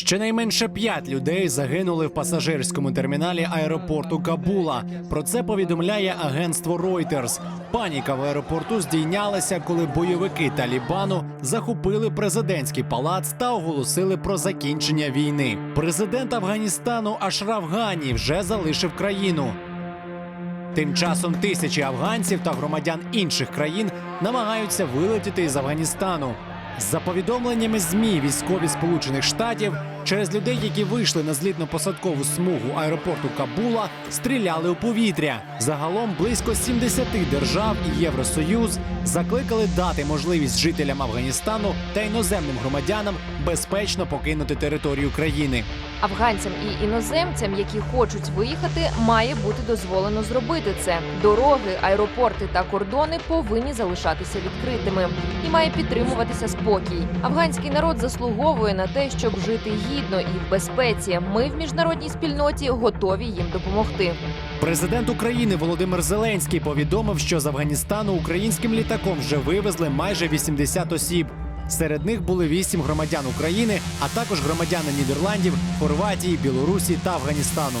Щонайменше п'ять людей загинули в пасажирському терміналі аеропорту Кабула. Про це повідомляє агентство Reuters. Паніка в аеропорту здійнялася, коли бойовики Талібану захопили президентський палац та оголосили про закінчення війни. Президент Афганістану Ашраф Гані вже залишив країну. Тим часом тисячі афганців та громадян інших країн намагаються вилетіти із Афганістану. За повідомленнями ЗМІ військові Сполучених Штатів через людей, які вийшли на злітно-посадкову смугу аеропорту Кабула, стріляли у повітря. Загалом близько 70 держав і Євросоюз закликали дати можливість жителям Афганістану та іноземним громадянам безпечно покинути територію країни. Афганцям і іноземцям, які хочуть виїхати, має бути дозволено зробити це. Дороги, аеропорти та кордони повинні залишатися відкритими і має підтримуватися спокій. Афганський народ заслуговує на те, щоб жити гідно і в безпеці. Ми в міжнародній спільноті готові їм допомогти. Президент України Володимир Зеленський повідомив, що з Афганістану українським літаком вже вивезли майже 80 осіб. Серед них були вісім громадян України, а також громадяни Нідерландів, Хорватії, Білорусі та Афганістану.